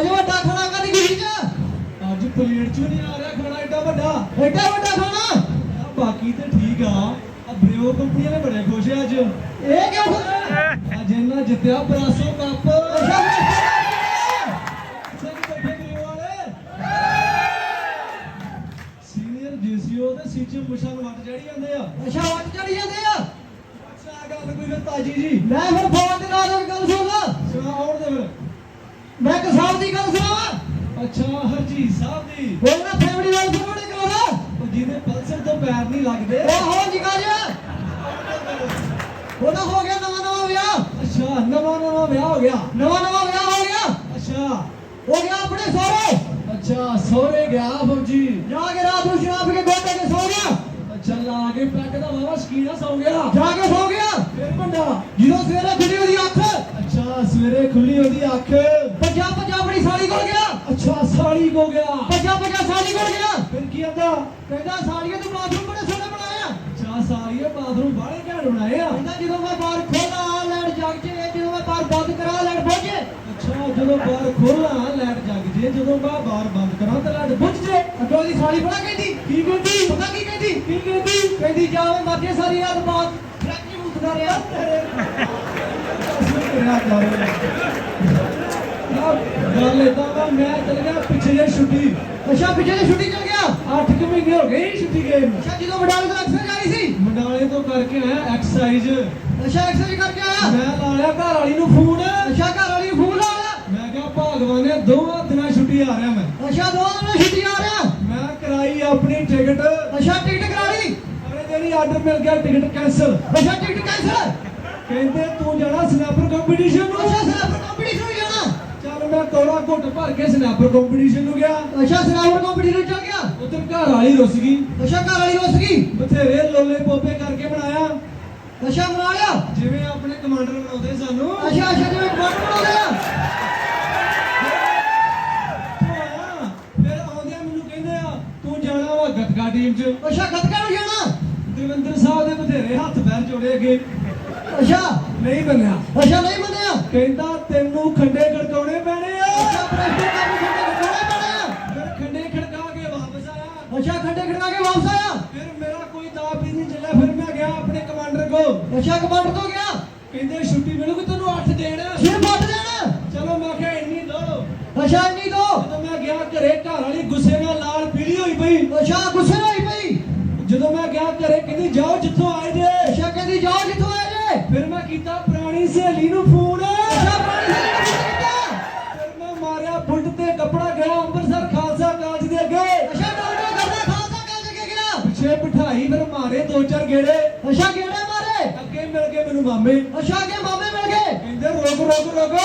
ਅਜੇ ਵੱਡਾ ਖਾਣਾ ਕਦੀ ਕਿਸੇ ਚ? ਅੱਜ ਪਲੇਟ ਚੋਂ ਨਹੀਂ ਆ ਰਿਹਾ ਖਾਣਾ ਏਡਾ ਵੱਡਾ। ਐਡਾ ਵੱਡਾ ਖਾਣਾ? ਆ ਬਾਕੀ ਤੇ ਠੀਕ ਆ। ਆ ਬ੍ਰਿਓ ਕੰਪਨੀ ਵਾਲੇ ਬੜੇ ਖੁਸ਼ ਆ ਅੱਜ। ਇਹ ਕਿਉਂ ਹੋਇਆ ਅੱਜ ਇਹਨਾਂ ਜਿੱਤਿਆ ਬਰਾਸੋ ਕੱਪ। ਸਿੰਘ ਬੈਠੇ ਬ੍ਰਿਓ ਵਾਲੇ। ਸੀਨੀਅਰ ਜੀਸੀਓ ਤੇ ਸੀਚੇ ਮੁਸ਼ਾਲ ਵੱਟ ਜੜੀ ਜਾਂਦੇ ਆ। ਅੱਛਾ ਵੱਟ ਚੜੀ ਜਾਂਦੇ ਆ? ਅੱਛਾ ਗੱਲ ਕੋਈ ਫਿਰ ਤਾਜੀ ਜੀ। ਮੈਂ ਫਿਰ ਫੋਨ ਤੇ ਨਾਲ ਇੱਕ ਗੱਲ ਸੁਣ ਲਾ। ਸੁਣਾ ਆਉਣ ਦੇ ਫਿਰ। ਮੈਂ ਕਿਸਾਬ ਦੀ ਗੱਲ ਸੁਣਾਵਾਂ? ਅੱਛਾ ਹਰਜੀਤ ਸਾਹਿਬ ਦੀ। ਨਾ ਫੈਮਿਲੀ ਨਾਲ ਫੋਨ ਕਰਾਉਣਾ ਉਹ ਜਿਹਦੇ ਪਲਸਰ ਤੋਂ ਪੈਰ ਨਹੀਂ ਲੱਗਦੇ। ਉਹ ਹੋ ਜੀ ਗੱਲ ਉਹਦਾ ਹੋ ਗਿਆ ਨਵਾਂ ਨਵਾਂ ਵਿਆਹ। ਅੱਛਾ ਨਵਾਂ ਨਵਾਂ ਵਿਆਹ ਹੋ ਗਿਆ। ਨਵਾਂ ਨਵਾਂ ਵਿਆਹ ਹੋ ਗਿਆ? ਅੱਛਾ। ਹੋ ਗਿਆ ਆਪਣੇ ਸਹੁਰੇ? ਅੱਛਾ ਸੋਰੇ ਗਿਆ ਫੌਜੀ। ਜਾ ਕੇ ਰਾਤ ਨੂੰ ਸ਼ਰਾਬ ਕੇ ਗੋਡੇ ਕੇ ਸੌ ਗਿਆ। ਅੱਛਾ ਲਾ ਕੇ ਪੈਕ ਦਾ ਵਾਵਾ ਸ਼ਕੀਨਾ ਸੌ ਗਿਆ। ਜਾ ਕੇ ਸੌ ਗਿਆ? ਫਿਰ ਭੰਡਾ ਜਦੋਂ ਸਵੇਰੇ ਖੁੱਲੀ ਉਹਦੀ ਅੱਖ ਅੱਛਾ ਸਵੇਰੇ ਖੁੱਲੀ ਉਹਦੀ ਅੱਖ। ਭੱਜਾ ਭੱਜਾ ਆਪਣੀ ਸਾਲੀ ਕੋਲ ਗਿਆ। ਅੱਛਾ ਸਾਲੀ ਕੋ ਗਿਆ। ਭੱਜਾ ਭੱਜਾ ਸਾਲੀ ਕੋਲ ਗਿਆ। ਫਿਰ ਕੀ ਆਂਦਾ? ਕਹਿੰਦਾ ਸਾਲੀਏ ਤੂੰ ਬਾਥਰੂਮ ਬੜੇ ਸੋਹਣੇ ਬਣਾਇਆ। ਅੱਛਾ ਸਾਲੀਏ ਬਾਥਰੂਮ ਬਾਹਲੇ ਘੈਂਟ ਬਣਾਏ ਆ। ਕਹਿੰਦਾ ਜਦੋਂ ਮੈਂ ਬਾਹਰ ਖੋਲਾ ਲੈਣ ਜਗ ਚ ਜਦੋਂ ਮੈਂ ਬਾਹਰ ਬੰਦ ਕਰਾ ਲੈਣ ਬੁੱਝੇ ਅੱਛਾ ਜਦੋਂ ਬਾਹਰ ਖੋਲਾਂ ਲੈਟ ਜਗ ਜੇ ਜਦੋਂ ਮੈਂ ਬਾਹਰ ਬੰਦ ਕਰਾਂ ਤਾਂ ਲੈਟ ਬੁੱਝ ਜੇ। ਅੱਗੋਂ ਦੀ ਸਾਲੀ ਬੜਾ ਕਹਿੰਦੀ। ਕੀ ਕਹਿੰਦੀ? ਪਤਾ ਕੀ ਕਹਿੰਦੀ? ਕੀ ਕਹਿੰਦੀ? ਕਹਿੰਦੀ ਜਾਵੇ ਮੱਥੇ ਸਾਰੀ ਰਾਤ ਬਾਅਦ ਫਰੈਂਚ ਮੁੱਕਦਾ ਰਿਹਾ। ਕਿਹੜਾ ਕਰ ਗੱਲ ਏਦਾਂ ਵਾ ਮੈਂ ਚਲ ਗਿਆ ਪਿੱਛੇ ਜੇ ਛੁੱਟੀ ਅੱਛਾ ਪਿੱਛੇ ਦੀ ਛੁੱਟੀ ਚਲ ਗਿਆ 8 ਕਿ ਮਹੀਨੇ ਹੋ ਗਏ ਛੁੱਟੀ ਗਏ ਨੂੰ। ਅੱਛਾ ਜਦੋਂ ਵਡਾਲੇ ਤੋਂ ਅਕਸਰ ਜਾਈ ਸੀ? ਮੰਡਾਲੇ ਤੋਂ ਕਰਕੇ ਆਇਆ ਐਕਸਰਸਾਈਜ਼ ਅੱਛਾ ਐਕਸਰਸਾਈਜ਼ ਕਰਕੇ ਆਇਆ? ਮੈਂ ਲਾ ਲਿਆ ਘਰ ਵਾਲੀ ਨੂੰ ਫੋਨ ਅੱਛਾ ਘਰ ਵਾਲੀ ਨੂੰ ਫੋਨ ਲਾ ਲਿਆ? ਮੈਂ ਕਿਹਾ ਭਗਵਾਨ ਨੇ ਦੋਵਾਂ ਦਿਨਾਂ ਛੁੱਟੀ ਆ ਰਿਹਾ ਮੈਂ ਅੱਛਾ ਦੋ ਦਿਨ ਛੁੱਟੀ ਆ ਰਿਹਾ। ਮੈਂ ਕਰਾਈ ਆਪਣੀ ਟਿਕਟ ਅੱਛਾ ਟਿਕਟ ਕਰਾ ਲਈ ਅਰੇ ਜਿਹੜੀ ਆਰਡਰ ਮਿਲ ਗਿਆ ਟਿਕਟ ਕੈਂਸਲ ਅੱਛਾ ਟਿਕਟ ਕੈਂਸਲ ਕਹਿੰਦੇ ਤੂੰ ਜਾਣਾ ਸਨੈਪਰ ਕੰਪੀਟੀਸ਼ਨ ਨੂੰ। ਅੱਛਾ ਸਨੈਪਰ ਕੰਪੀਟੀਸ਼ਨ ਨੂੰ ਜਾਣਾ। ਚੱਲ ਮੈਂ ਕੋੜਾ ਘੁੱਟ ਭਰ ਕੇ ਸਨੈਪਰ ਕੰਪੀਟੀਸ਼ਨ ਨੂੰ ਗਿਆ। ਅੱਛਾ ਸਨੈਪਰ ਕੰਪੀਟੀਸ਼ਨ ਚਲ ਗਿਆ। ਉਧਰ ਘਰ ਵਾਲੀ ਰੁੱਸ ਗਈ। ਅੱਛਾ ਘਰ ਵਾਲੀ ਰੁੱਸ ਗਈ। ਬਥੇਰੇ ਲੋਲੇ ਪੋਪੇ ਕਰਕੇ ਬਣਾਇਆ। ਅੱਛਾ ਬਣਾ ਲਿਆ। ਜਿਵੇਂ ਆਪਣੇ ਕਮਾਂਡਰ ਬਣਾਉਂਦੇ ਸਾਨੂੰ। ਅੱਛਾ ਅੱਛਾ ਜਿਵੇਂ ਕਮਾਂਡਰ ਬਣਾਉਂਦੇ ਆ। ਫਿਰ ਆਉਂਦਿਆਂ ਮੈਨੂੰ ਕਹਿੰਦੇ ਆ ਤੂੰ ਜਾਣਾ ਵਾ ਗੱਤਕਾ ਟੀਮ 'ਚ। ਅੱਛਾ ਖਤਕਾ ਨੂੰ ਜਾਣਾ। ਦਵਿੰਦਰ ਸਾਹਿਬ ਦੇ ਬਥੇਰੇ ਹੱਥ ਪੈਰ ਜੋੜੇ ਅੱਗੇ। ਅੱਛਾ ਨਹੀਂ ਬੰਨਿਆ। ਅੱਛਾ ਨਹੀਂ ਮੰਨਿਆ ਕਹਿੰਦਾ ਤੈਨੂੰ ਖੰਡੇ ਖੜਕਾਉਣੇ ਪੈਣੇ ਆ। ਅੱਛਾ ਪ੍ਰੈਸ਼ਰ ਕੰਮ ਖੰਡੇ ਖੜਕਾਉਣੇ ਪੈਣੇ ਆ। ਫਿਰ ਖੰਡੇ ਖੜਕਾ ਕੇ ਵਾਪਸ ਆਇਆ। ਅੱਛਾ ਖੰਡੇ ਖੜਕਾ ਕੇ ਵਾਪਸ ਆਇਆ। ਫਿਰ ਮੇਰਾ ਕੋਈ ਦਾਅ ਵੀ ਨਹੀਂ ਚੱਲਿਆ। ਫਿਰ ਮੈਂ ਗਿਆ ਆਪਣੇ ਕਮਾਂਡਰ ਕੋ ਅੱਛਾ ਕਮਾਂਡਰ ਤੋਂ ਗਿਆ। ਕਹਿੰਦੇ ਛੁੱਟੀ ਮਿਲੂਗੀ ਤੈਨੂੰ 8 ਦੇਣ ਸਿਰ ਪੱਟ ਦੇਣਾ। ਚਲੋ ਮੈਂ ਕਿਹਾ ਇੰਨੀ ਦੋ। ਅੱਛਾ ਇੰਨੀ ਦੋ। ਜਦੋਂ ਮੈਂ ਗਿਆ ਘਰੇ ਘਰ ਵਾਲੀ ਗੁੱਸੇ ਨਾਲ ਲਾਲ ਪੀਲੀ ਹੋਈ ਪਈ। ਅੱਛਾ ਗੁੱਸੇ ਹੋਈ ਪਈ। ਜਦੋਂ ਮੈਂ ਗਿਆ ਘਰੇ ਕਹਿੰਦੀ ਜਾਓ ਜਿੱਥੋਂ ਆਏ ਜੇ ਅੱਛਾ ਕਹਿੰਦੀ ਜਾਓ ਜਿੱਥੋਂ ਆਏ ਜੇ ਫਿਰ ਮੈਂ ਪੁਰਾਣੀ ਸਹੇਲੀ ਨੂੰ ਫੋਨ। ਮੈਂ ਮਾਰਿਆ ਬੁੱਢ ਤੇ ਕੱਪੜਾ ਗਿਆ ਅੰਮ੍ਰਿਤਸਰ ਖਾਲਸਾ ਕਾਲਜ ਦੇ ਅੱਗੇ। ਅੱਛਾ ਡਾਕਟਰ ਕਰਦਾ ਖਾਲਸਾ ਕਾਲ ਕੇ ਗਿਆ ਪਿੱਛੇ ਬਿਠਾਈ ਫਿਰ ਮਾਰੇ ਦੋ ਚਾਰ ਗੇੜੇ। ਅੱਛਾ ਗੇੜੇ ਮਾਰੇ। ਅੱਗੇ ਮਿਲ ਗਏ ਮੈਨੂੰ ਮਾਮੇ। ਅੱਛਾ ਅੱਗੇ ਮਾਮੇ ਮਿਲ ਗਏ। ਕਹਿੰਦੇ ਰੁਕ ਰੁਕ ਰੁਕ।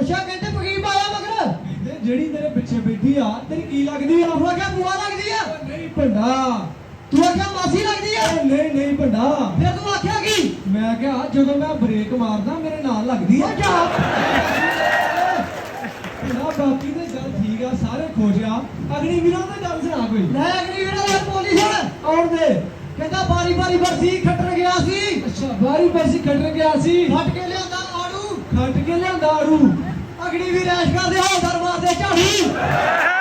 ਅੱਛਾ ਕਹਿੰਦੇ ਪਗੀਬ ਆਇਆ ਮਗਰ। ਕਹਿੰਦੇ ਜਿਹੜੀ ਮੇਰੇ ਪਿੱਛੇ ਬੈਠੀ ਆ ਤੇਰੀ ਕੀ ਲੱਗਦੀ ਆ? ਉਹ ਆਖਿਆ ਬੁਆ ਲੱਗਦੀ ਆ। ਨਹੀਂ ਭੰਡਾ। ਤੂੰ ਆਖਿਆ ਮਾਸੀ ਲੱਗਦੀ ਆ? ਨਹੀਂ ਨਹੀਂ ਭੰਡਾ। ਫਿਰ ਤੂੰ ਆਖਿਆ ਕੀ? ਮੈਂ ਕਿਹਾ ਜਦੋਂ ਮੈਂ ਬ੍ਰੇਕ ਮਾਰਦਾ ਮੇਰੇ ਨਾਲ ਲੱਗਦੀ ਆ। ਜਾ। ਭੰਡਾ ਬਾਕੀ ਤੇ ਗੱਲ ਠੀਕ ਆ ਸਾਰੇ ਖੁਸ਼ ਆ। ਅਗਲੀ ਵੀਰਾਂ ਦਾ ਗੱਲ ਸੁਣਾ ਕੋਈ? ਲੈ ਅਗਲੀ ਵੀਡੀਓ ਦਾ ਬੋਲੀ ਸੁਣ ਆਉਣ ਦੇ। ਕਹਿੰਦਾ ਬਾਰੀ ਬਾਰੀ ਬਰਸੀ ਖੱਟਰ ਗਿਆ ਸੀ। ਅੱਛਾ ਬਾਰੀ ਬਰਸੀ ਖੱਟਰ ਗਿਆ ਸੀ। ਫਟ ਕੇ ਲਿਆਂਦਾ ਆੜੂ ਖੱਟ ਕੇ ਲਿਆਂਦਾ ਆੜੂ ਅਗਲੀ ਵੀ ਰੈਸ਼ ਕਰਦੇ ਹੌਲਦਾਰ ਮਾਰਦੇ ਝਾੜੂ।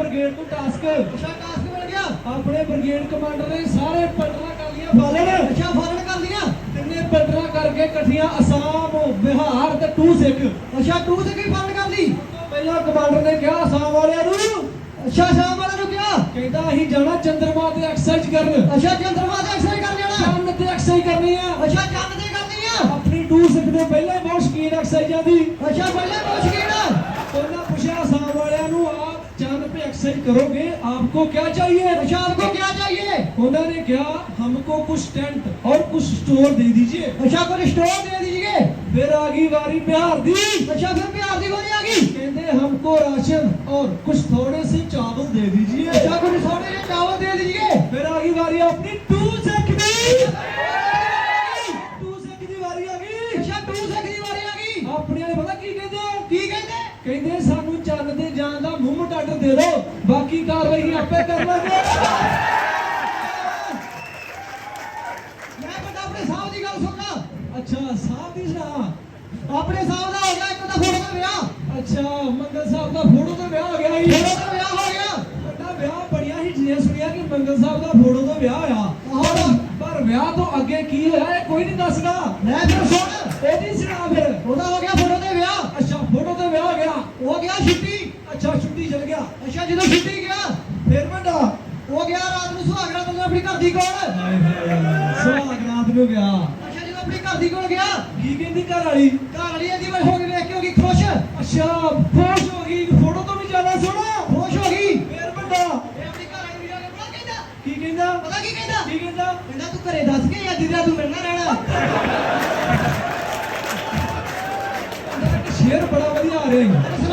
ਬ੍ਰਿਗੇਡ ਨੂੰ ਟਾਸਕ। ਅੱਛਾ ਟਾਸਕ ਮਿਲ ਗਿਆ। ਆਪਣੇ ਬ੍ਰਿਗੇਡ ਕਮਾਂਡਰ ਨੇ ਸਾਰੇ ਪਲਟਣਾ ਕਰ ਲੀਆਂ ਬਾਲਣ ਅੱਛਾ ਫਾਲਣ ਕਰ ਲੀਆਂ ਤਿੰਨੇ ਪਲਟਣਾ ਕਰਕੇ ਇਕੱਠੀਆਂ ਅਸਾਮ ਬਿਹਾਰ ਤੇ ਟੂ ਸਿੱਖ। ਅੱਛਾ ਟੂ ਤੇ ਕੀ ਫਾਲਣ ਕਰ ਲਈ। ਪਹਿਲਾਂ ਕਮਾਂਡਰ ਨੇ ਕਿਹਾ ਅਸਾਮ ਵਾਲਿਆਂ ਨੂੰ। ਅੱਛਾ ਸ਼ਾਮ ਵਾਲੇ ਨੂੰ ਕਿਹਾ। ਕਹਿੰਦਾ ਅਸੀਂ ਜਾਣਾ ਚੰਦਰਮਾ ਤੇ ਐਕਸਰਸਾਈਜ਼ ਕਰਨ। ਅੱਛਾ ਚੰਦਰਮਾ ਤੇ ਐਕਸਰਸਾਈਜ਼ ਕਰ ਜਾਣਾ ਚੰਦ ਤੇ ਐਕਸਰਸਾਈਜ਼ ਕਰਨੀ ਆ। ਅੱਛਾ ਚੰਦ ਤੇ ਕਰਨੀ ਆ। ਆਪਣੀ ਟੂ ਸਿੱਖ ਦੇ ਪਹਿਲਾਂ ਹੀ ਬਹੁਤ ਸ਼ਕੀਨ ਐਕਸਰਸਾਈਜ਼ਾਂ ਦੀ। ਅੱਛਾ ਪਹਿਲੇ ਪੁੱਛ करोगे? आपको क्या चाहिए अच्छा आपको क्या चाहिए? उन्होंने क्या हमको कुछ टेंट और कुछ स्टोर दे दीजिए। अच्छा कुछ स्टोर दे दीजिए। फिर आगे बारी प्यार दी। अच्छा फिर बिहार दी बारी आ गई कहते हमको राशन और कुछ थोड़े ਕਾਰਵਾਈ ਆਪੇ ਕਰ ਲਾਂਗੇ। ਮੈਂ ਬੰਦਾ ਆਪਣੇ ਸਾਹਿਬ ਦੀ ਗੱਲ ਸੁਣਨਾ। ਅੱਛਾ ਸਾਹਿਬ ਦੀ ਸੁਣਾ। ਆਪਣੇ ਸਾਹਿਬ ਦਾ ਹੋ ਗਿਆ ਇੱਕ ਦਾ ਫੋਟੋ ਦਾ ਵਿਆਹ। ਅੱਛਾ ਮੰਗਲ ਸਾਹਿਬ ਦਾ ਫੋਟੋ ਤੋਂ ਵਿਆਹ ਹੋ ਗਿਆ ਜੀ। ਫੋਟੋ ਦਾ ਵਿਆਹ ਹੋ ਗਿਆ। ਵੱਡਾ ਵਿਆਹ ਬੜੀਆਂ ਹੀ ਜਿਵੇਂ ਸੁਣਿਆ ਕਿ ਮੰਗਲ ਸਾਹਿਬ ਦਾ ਫੋਟੋ ਤੋਂ ਵਿਆਹ ਹੋਇਆ। ਪਰ ਵਿਆਹ ਤੋਂ ਅੱਗੇ ਕੀ ਹੋਇਆ ਇਹ ਕੋਈ ਨਹੀਂ ਦੱਸਦਾ। ਲੈ ਫਿਰ ਸੁਣ। ਇਹਦੀ ਸੁਣਾ ਫਿਰ। ਉਹਦਾ ਹੋ ਗਿਆ ਫੋਟੋ ਤੇ ਵਿਆਹ। ਅੱਛਾ ਫੋਟੋ ਤੋਂ ਵਿਆਹ ਹੋ ਗਿਆ। ਉਹ ਗਿਆ ਛੁੱਟੀ। ਅੱਛਾ ਛੁੱਟੀ ਚਲ ਗਿਆ। ਅੱਛਾ ਜਦੋਂ ਛੁੱਟੀ ਗਿਆ ਫਿਰ ਵੱਡਾ ਉਹ ਗਿਆ ਰਾਤ ਨੂੰ ਸੁਹਾਗਰਾ ਤੋਂ ਆਪਣੀ ਘਰ ਦੀ ਕੋਲ। ਹਾਏ ਹਾਏ ਸੁਹਾਗ ਰਾਤ ਨੂੰ ਗਿਆ। ਅੱਛਾ ਜਦੋਂ ਆਪਣੀ ਘਰ ਦੀ ਕੋਲ ਗਿਆ। ਕੀ ਕਹਿੰਦੀ ਘਰ ਵਾਲੀ? ਘਰ ਵਾਲੀ ਇਹਦੀ ਵਜ ਹੋ ਗਈ ਵੇਖ ਕੇ ਹੋ ਗਈ ਖੁਸ਼। ਅੱਛਾ ਖੁਸ਼ ਹੋ ਗਈ। ਫੋਟੋ ਤੋਂ ਵੀ ਜ਼ਿਆਦਾ ਸੋਹਣਾ। ਖੁਸ਼ ਹੋ ਗਈ। ਫਿਰ ਵੱਡਾ ਇਹ ਆਪਣੀ ਘਰ ਵਾਲੀ ਨੂੰ ਜਾ ਕੇ ਕਹਿੰਦਾ। ਕੀ ਕਹਿੰਦਾ? ਪਤਾ ਕੀ ਕਹਿੰਦਾ? ਕੀ ਕਹਿੰਦਾ? ਕਹਿੰਦਾ ਤੂੰ ਘਰੇ ਦੱਸ ਕੇ ਜਾਂ ਜਿੱਦਾਂ ਤੂੰ ਮਿਲਣਾ ਰਹਿਣਾ? ਸ਼ੇਰ ਬੜਾ ਵਧੀਆ ਆ ਰਿਹਾ ਹੈ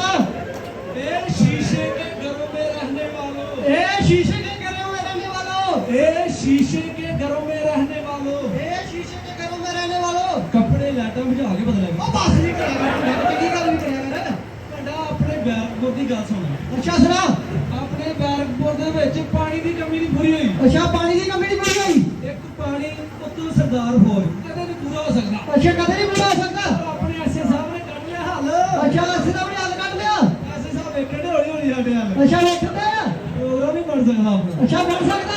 ए शीशे के घरों में रहने वालों ਇਹ ਸ਼ੀਸ਼ੇ ਦੇ ਘਰੋਂ में रहने वालों ਕੱਪੜੇ ਲੈਟਾਂ ਬੁਝਾ ਕੇ ਬਦਲੇ ਉਹ ਬਸ ਨਹੀਂ ਕਰਿਆ ਕਰ ਚੰਗੀ ਗੱਲ ਵੀ ਕਰਿਆ ਕਰ ਵੱਡਾ ਆਪਣੇ ਬੈਰਕਪੁਰ ਦੀ ਗੱਲ ਸੁਣ ਅੱਛਾ ਸੁਣਾ ਆਪਣੇ ਬੈਰਕਪੁਰ ਦੇ ਵਿੱਚ ਪਾਣੀ ਦੀ ਕਮੀ ਨਹੀਂ ਪੂਰੀ ਹੋਈ ਅੱਛਾ ਪਾਣੀ ਦੀ ਕਮੀ ਨਹੀਂ ਪੂਰੀ ਹੋਈ ਇੱਕ ਪਾਣੀ ਉੱਤੋਂ ਸਰਦਾਰ ਹੋਰ ਕਦੇ ਨਹੀਂ ਪੂਰਾ ਹੋ ਸਕਦਾ ਅੱਛਾ ਕਦੇ ਨਹੀਂ ਪੂਰਾ ਹੋ ਸਕਦਾ ਪਰ ਆਪਣੇ ਐਸੇ ਸਾਹਿਬ ਨੇ ਕੱਢ ਲਿਆ ਹੱਲ ਅੱਛਾ ਅਸੀਂ ਤਾਂ ਆਪਣੀ ਹੱਲ ਕੱਢ ਲਿਆ ਐਸੇ ਸਾਹਿਬ ਵੇਖਣ ਦੇ ਹੌਲੀ ਹੌਲੀ ਸਾਡੇ ਹੱਲ ਅੱਛਾ ਵੇਖਦੇ ਆ ਪ੍ਰੋਗਰਾਮ ਨਹੀਂ ਬਣ ਸਕਦਾ ਆਪਣਾ ਅੱਛਾ ਬਣ ਸਕਦਾ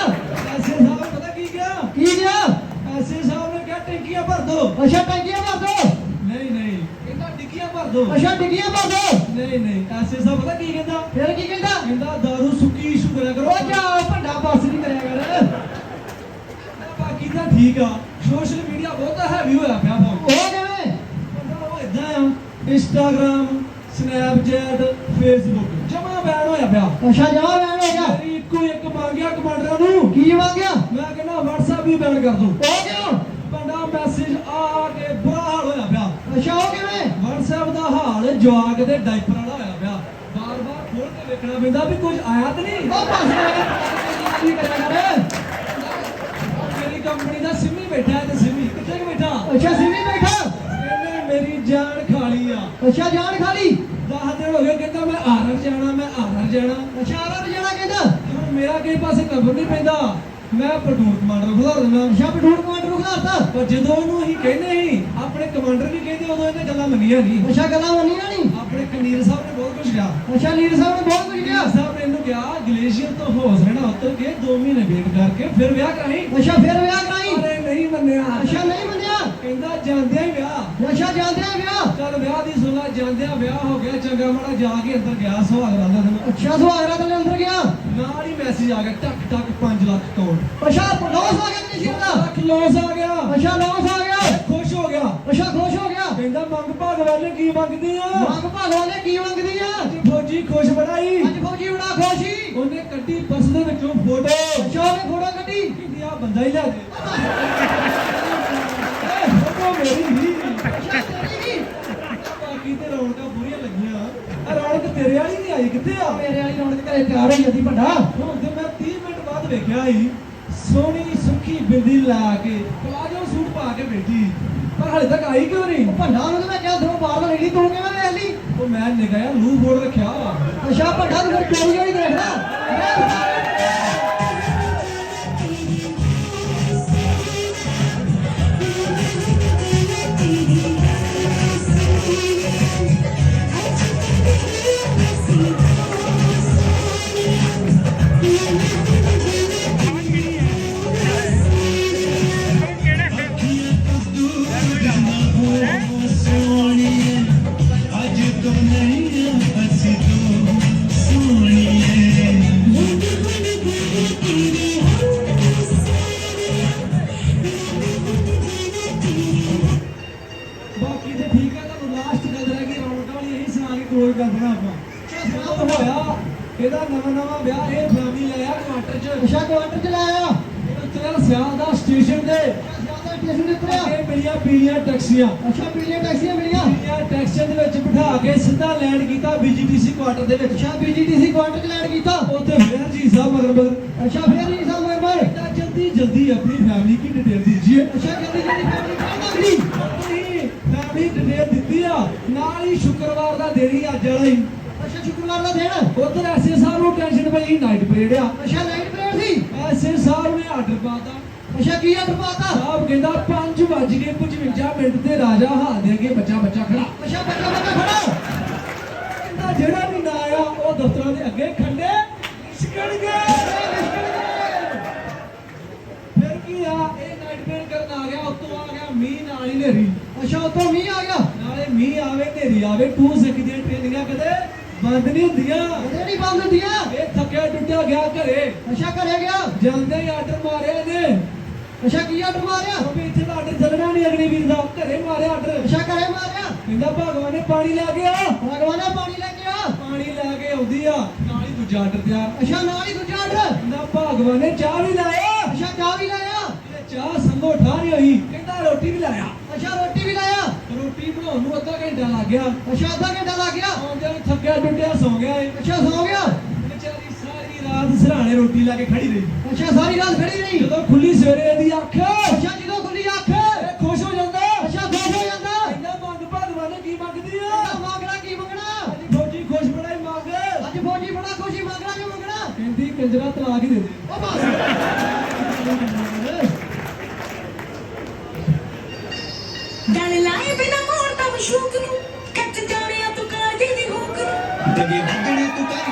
ਟੈਂਕੀਆਂ ਭਰ ਦੋ। ਅੱਛਾ ਟੈਂਕੀਆਂ ਭਰ ਦੋ। ਨਹੀਂ ਨਹੀਂ। ਕਹਿੰਦਾ ਡਿੱਗੀਆਂ ਭਰ ਦੋ। ਅੱਛਾ ਡਿੱਗੀਆਂ ਭਰ ਦੋ। ਨਹੀਂ ਨਹੀਂ। ਐਸੇ ਸਾਹਿਬ ਪਤਾ ਕੀ ਕਹਿੰਦਾ? ਫਿਰ ਕੀ ਕਹਿੰਦਾ? ਕਹਿੰਦਾ ਦਾਰੂ ਸੁੱਕੀ ਇਸ਼ੂ ਕਰਿਆ ਕਰੋ। ਉਹ ਜਾ ਭੰਡਾ ਬਸ ਨਹੀਂ ਕਰਿਆ ਕਰ। ਬਾਕੀ ਤਾਂ ਠੀਕ ਆ। ਸੋਸ਼ਲ ਮੀਡੀਆ ਬਹੁਤ ਹੈਵੀ ਹੋਇਆ ਪਿਆ ਫੋਨ ਉਹ ਕਿਵੇਂ? ਉਹ ਇਦਾਂ ਆ। ਇੰਸਟਾਗ੍ਰam ਸਨੈਪਚੈਟ ਫੇਸਬੁੱਕ ਜਮਾ ਬੈਨ ਹੋਇਆ ਪਿਆ। ਅੱਛਾ ਜਾ ਵੈਣ ਹੋ ਗਿਆ ਇੱਕੋ ਇੱਕ ਮੰਗਿਆ ਕਮਾਂਡਰਾਂ ਨੂੰ। ਕੀ ਮੰਗਿਆ ਮੈਂ ਕਹਿੰਦਾ WhatsApp ਵੀ ਬੈਨ ਕਰ ਦੋ। ਉਹ ਕਿਉਂ? ਬੰਦਾ ਮੈਸੇਜ ਆ ਕੇ ਬੁਰਾ ਹਾਲ ਹੋਇਆ ਪਿਆ। ਅੱਛਾ ਉਹ ਕਿਵੇਂ? WhatsApp ਦਾ ਹਾਲ ਜਵਾਕ ਦੇ ਡਾਈਪਰ ਵਾਲਾ ਹੋਇਆ ਪਿਆ। ਬਾਰ-ਬਾਰ ਖੋਲ ਕੇ ਵੇਖਣਾ ਪੈਂਦਾ ਵੀ ਕੁਝ ਆਇਆ ਤਾਂ ਨਹੀਂ। ਉਹ ਬਸ ਨਹੀਂ ਕਰਿਆ ਕਰ ਮੇਰੀ ਕੰਪਨੀ ਦਾ ਸਿਮੀ ਬੈਠਾ ਹੈ ਤੇ ਸਿਮੀ ਕਿੱਥੇ ਕੁ ਬੈਠਾ? ਅੱਛਾ ਸਿਮੀ ਬੈਠਾ। ਇਹਨੇ ਮੇਰੀ ਜਾਨ ਖਾ ਲਈ ਆ। ਅੱਛਾ ਜਾਨ ਖਾਲੀ? 10 ਦਿਨ ਹੋ ਗਏ ਕਹਿੰਦਾ ਮੈਂ ਆਰਰ ਜਾਣਾ ਮੈਂ ਆਰਰ ਜਾਣਾ। ਅੱਛਾ ਆਰਾ ਜਾਣਾ ਕਹਿੰਦਾ ਮੇਰਾ ਕਿਸੇ ਪਾਸੇ ਕਬਰ ਨਹੀਂ ਪੈਂਦਾ। ਮੈਂ ਪਟੂਰ ਕਮਾਂਡਰ ਖੁਲਾ ਦਿੰਦਾ ਅੱਛਾ ਪਠੂਰ ਕਮਾਂਡਰ ਨੂੰ ਖਿਲਾਰਤਾ ਪਰ ਜਦੋਂ ਉਹਨੂੰ ਅਸੀਂ ਕਹਿੰਦੇ ਸੀ ਆਪਣੇ ਕਮਾਂਡਰ ਨਹੀਂ ਕਹਿੰਦੇ ਉਦੋਂ ਇਹਨੇ ਗੱਲਾਂ ਮੰਨੀਆਂ ਨਹੀਂ। ਅੱਛਾ ਗੱਲਾਂ ਮੰਨੀਆਂ ਨਹੀਂ? ਆਪਣੇ ਕਨੀਰ ਸਾਹਿਬ ਨੇ ਬਹੁਤ ਕੁਝ ਕਿਹਾ। ਅੱਛਾ ਲੀਡਰ ਸਾਹਿਬ ਨੇ ਬਹੁਤ ਕੁਝ ਕਿਹਾ। ਸਾਹਿਬ ਨੇ ਇਹਨੂੰ ਕਿਹਾ ਗਲੇਸ਼ੀਅਰ ਤੋਂ ਹੌਸ ਰਹਿਣਾ ਉੱਤਰ ਕੇ 2 ਮਹੀਨੇ ਵੇਟ ਕਰਕੇ ਫਿਰ ਵਿਆਹ ਕਰਾਈ। ਅੱਛਾ ਫਿਰ ਵਿਆਹ ਕਰਾਈ? ਅਰੇ ਨਹੀਂ ਮੰਨਿਆ। ਅੱਛਾ ਨਹੀਂ ਕਹਿੰਦਾ ਜਾਂਦਿਆਂ ਹੀ ਵਿਆਹ। ਅੱਛਾ ਜਾਂਦੇ ਆ ਵਿਆਹ। ਚੱਲ ਵਿਆਹ ਦੀ ਸੁਣਾ ਜਾਂਦਿਆਂ ਵਿਆਹ ਹੋ ਗਿਆ ਚੰਗਾ ਮਾੜਾ ਜਾ ਕੇ ਅੰਦਰ ਗਿਆ ਸੁਹਾਗ ਰਾਦਾ ਦਿਨ ਅੱਛਾ ਸੁਹਾਗਰਾ ਦੇ ਅੰਦਰ ਗਿਆ? ਨਾਲ ਹੀ ਮੈਸੇਜ ਆ ਗਿਆ ਟਕ ਟਕ 5 ਲੱਖ ਕੌਣ ਅੱਛਾ ਲੋਸ ਆ ਗਿਆ ਕਨੇਸ਼ੀਰ ਦਾ? ਲੱਖ ਲੋਸ ਆ ਗਿਆ। ਅੱਛਾ ਲੋਸ ਆ ਗਿਆ। ਖੁਸ਼ ਹੋ ਗਿਆ। ਅੱਛਾ ਖੁਸ਼ ਹੋ ਗਿਆ। ਕਹਿੰਦਾ ਮੰਗ ਭਾਗ ਵਾਲੇ ਕੀ ਮੰਗਦੀ ਆ? ਮੰਗ ਭਗਵਾਨ ਨੇ ਕੀ ਮੰਗਦੀ ਆ? ਫੌਜੀ ਖੁਸ਼ ਬੜਾਈ ਅੱਜ ਫੌਜੀ ਬੜਾ ਖੁਸ਼ੀ ਉਹਨੇ ਕੱਢੀ ਪਰਸ ਦੇ ਵਿੱਚੋਂ ਫੋਟੋ ਅੱਛਾ ਉਹਨੇ ਫੋਟੋ ਕੱਢੀ। ਕਹਿੰਦੀ ਆ ਬੰਦਾ ਹੀ ਲੈ ਦੇ ਇਹ ਮੇਰੀ ਹੀ ਬਾਕੀ ਤੇ ਰੌਣਕਾਂ ਪੂਰੀਆਂ ਲੱਗੀਆਂ ਆ ਰੌਣਕ ਤੇਰੇ ਵਾਲੀ ਨਹੀਂ ਆਈ ਕਿੱਥੇ ਆ ਮੇਰੇ ਵਾਲੀ ਰੌਣਕ ਘਰੇ ਤਿਆਰ ਹੋਈ ਜਾਂਦੀ ਵੱਡਾ ਹੁਣ ਤੇ ਮੈਂ 30 ਮਿੰਟ ਬਾਅਦ ਵੇਖਿਆ ਸੀ ਸੋਹਣੀ ਸੁੱਖੀ ਬਿੰਦੀ ਲਾ ਕੇ ਪਲਾਜੋ ਸੂਟ ਪਾ ਕੇ ਬੈਠੀ ਪਰ ਹਲੇ ਤੱਕ ਆਈ ਕਿਉਂ ਨਹੀਂ ਭੰਡਾ ਨੂੰ ਮੈਂ ਕਿਹਾ ਤੂੰ ਬਾਹਰ ਨਹੀਂ ਤੂੰ ਕਿਵੇਂ ਵੇਖ ਲਈ ਉਹ ਮੈਂ ਨਿਗਾਹ ਲੂ ਫੋੜ ਰੱਖਿਆ ਵਾ। ਅੱਛਾ, ਭੰਡਾ ਤੂੰ ਫਿਰ ਚੋਰੀ ਚੋਰੀ ਦੇਖਦਾ ਅੱਜ ਪੀਲੀਆਂ ਟੈਕਸੀਆਂ। ਅੱਛਾ ਪੀਲੀਆਂ ਟੈਕਸੀਆਂ ਮਿਲੀਆਂ? ਪੀਲੀਆਂ ਟੈਕਸੀਆਂ ਦੇ ਵਿੱਚ ਬਿਠਾ ਕੇ ਸਿੱਧਾ ਲੈਂਡ ਕੀਤਾ ਬੀਜੀਟੀਸੀ ਕੁਆਟਰ ਦੇ ਵਿੱਚ। ਅੱਛਾ ਬੀਜੀਟੀਸੀ ਕੁਆਟਰ 'ਚ ਲੈਂਡ ਕੀਤਾ? ਉੱਥੇ ਫਿਰ ਜੀ ਸਾਹਿਬ ਮਗਰ ਮਗਰ। ਅੱਛਾ ਫਿਰ ਜੀ ਸਾਹਿਬ ਮਗਰ ਮਗਰ? ਜਲਦੀ ਜਲਦੀ ਆਪਣੀ ਫੈਮਿਲੀ ਕੀ ਡਿਟੇਲ ਦੀਜੀਏ ਅੱਛਾ ਜਲਦੀ ਜਲਦੀ ਫੈਮਿਲੀ ਕਹਿੰਦਾ ਵੀ ਨਹੀਂ ਫੈਮਿਲੀ ਡਿਟੇਲ ਦਿੱਤੀ ਆ। ਨਾਲ ਹੀ ਸ਼ੁੱਕਰਵਾਰ ਦਾ ਦੇਣੀ ਅੱਜ ਵਾਲਾ ਹੀ। ਅੱਛਾ ਸ਼ੁੱਕਰਵਾਰ ਦਾ ਦੇਣਾ ਉਧਰ ਐਸੇ ਸਾਹਿਬ ਨੂੰ ਟੈਨਸ਼ਨ ਪਈ ਨਾਈਟ ਪੀਰੀਅਡ ਆ। ਅੱਛਾ ਨਾਈਟ ਪੀਰੀਅਡ ਸੀ? ਐਸੇ ਸਾਹਿਬ ਨੇ ਆਰਡਰ ਪਾਤਾ ਅੱਛਾ ਕੀ ਆਰਡਰ ਪਾਤਾ ਸਾਹਿਬ ਕਹਿੰਦਾ 5 ਵੱਜ ਕੇ 55 ਮਿੰਟ ਤੇ ਰਾਜਾ ਹਾਲ ਦੇ ਅੱਗੇ ਬੱਚਾ ਬੱਚਾ ਖੜਾ। ਅੱਛਾ ਬੱਚਾ ਬੱਚਾ ਖੜਾ। ਕਹਿੰਦਾ ਜਿਹੜਾ ਵੀ ਨਾ ਆਇਆ ਉਹ ਦਫ਼ਤਰਾਂ ਦੇ ਅੱਗੇ ਖੰਡੇ ਲਿਸ਼ਕਣਗੇ ਫਿਰ ਕੀ ਆ ਇਹ ਨਾਈਟ ਪੀਰੀਅਡ ਕਰਨ ਆ ਗਿਆ ਉੱਤੋਂ ਆ ਗਿਆ ਮੀਂਹ ਨਾਲ ਹੀ ਨੇਰੀ ਅੱਛਾ ਉੱਥੋਂ ਮੀਂਹ ਆ ਗਿਆ? ਨਾਲੇ ਮੀਂਹ ਆਵੇ ਨੇਰੀ ਆਵੇ ਟੂ ਸਿੱਖ ਦੀਆਂ ਟ੍ਰੇਨਿੰਗਾਂ ਕਦੇ ਬੰਦ ਨਹੀਂ ਹੁੰਦੀਆਂ। ਕਦੇ ਨਹੀਂ ਬੰਦ ਹੁੰਦੀਆਂ? ਇਹ ਥੱਕਿਆ ਟੁੱਟਿਆ ਗਿਆ ਘਰੇ। ਅੱਛਾ ਘਰੇ ਗਿਆ? ਹੀ ਆਰਡਰ ਮਾਰਿਆ ਇਹਨੇ। ਅੱਛਾ ਕੀ ਆਰਡਰ ਮਾਰਿਆ? ਉਹ ਵੀ ਇੱਥੇ ਤਾਂ ਆਰਡਰ ਚੱਲਣਾ ਨਹੀਂ ਅਗਲੇ ਵੀਰ ਦਾ ਘਰੇ ਮਾਰਿਆ ਆਰਡਰ ਅੱਛਾ ਘਰੇ ਮਾਰਿਆ? ਕਹਿੰਦਾ ਭਗਵਾਨ ਨੇ ਪਾਣੀ ਲੈ ਕੇ ਆ। ਭਗਵਾਨਾ ਪਾਣੀ ਲੈ ਕੇ ਆ? ਪਾਣੀ ਲੈ ਕੇ ਆਉਂਦੀ ਆ ਨਾਲ ਹੀ ਦੂਜਾ ਆਰਡਰ ਤਿਆਰ। ਅੱਛਾ ਨਾਲ ਹੀ ਦੂਜਾ ਆਰਡਰ ਕਹਿੰਦਾ ਭਗਵਾਨ ਨੇ ਚਾਹ ਵੀ ਲਾਇਆ। ਅੱਛਾ ਚਾਹ ਵੀ ਲਾਇਆ? ਇਹ ਚਾਹ ਸੰਗੋ ਠਾ ਨਹੀਂ ਹੋਈ। ਕਹਿੰਦਾ ਰੋਟੀ ਵੀ ਲਾਇਆ। ਅੱਛਾ ਰੋਟੀ ਵੀ ਲਾਇਆ? ਰੋਟੀ ਬਣਾਉਣ ਨੂੰ ਅੱਧਾ ਘੰਟਾ ਲੱਗ ਗਿਆ। ਅੱਛਾ ਅੱਧਾ ਘੰਟਾ ਲੱਗ ਗਿਆ? ਆਉਂਦਿਆਂ ਨੂੰ ਥੱਕਿਆ ਟੁੱਟਿਆ ਸੌ ਗਿਆ ਅੱਛਾ ਸੌ ਗਿਆ? ਰਾਤ ਸਰਾਣੇ ਰੋਟੀ ਲਾ ਕੇ ਖੜੀ ਰਹੀ। ਅੱਛਾ ਸਾਰੀ ਰਾਤ ਖੜੀ ਰਹੀ? ਜਦੋਂ ਖੁੱਲੀ ਸਵੇਰੇ ਇਹਦੀ ਅੱਖ। ਅੱਛਾ ਜਦੋਂ ਖੁੱਲੀ ਅੱਖ। ਇਹ ਖੁਸ਼ ਹੋ ਜਾਂਦਾ। ਅੱਛਾ ਖੁਸ਼ ਹੋ ਜਾਂਦਾ। ਕਹਿੰਦਾ ਮੰਗ ਭਗਵਾਨ ਨੇ ਕੀ ਮੰਗਦੀ ਆ? ਕਹਿੰਦਾ ਮੰਗਣਾ ਕੀ ਮੰਗਣਾ? ਅੱਜ ਫੌਜੀ ਖੁਸ਼ ਬੜਾ ਹੀ ਮੰਗ। ਅੱਜ ਫੌਜੀ ਬੜਾ ਖੁਸ਼ੀ ਮੰਗਣਾ ਜੋ ਮੰਗਣਾ। ਕਹਿੰਦੀ ਕੰਜਰਾ ਤਲਾਕ ਹੀ ਦੇ ਦੇ। ਉਹ ਬਸ। ਗੱਲ ਲਾਏ ਬਿਨਾ ਮੋੜਦਾ ਮਸ਼ੂਕ ਨੂੰ ਕੱਚ ਜਾਣਿਆ ਤੂੰ ਕਾਜੀ ਦੀ ਹੋਕ ਨੂੰ? ਦਗੇ ਵੱਜਣੇ ਤੂੰ ਕਰ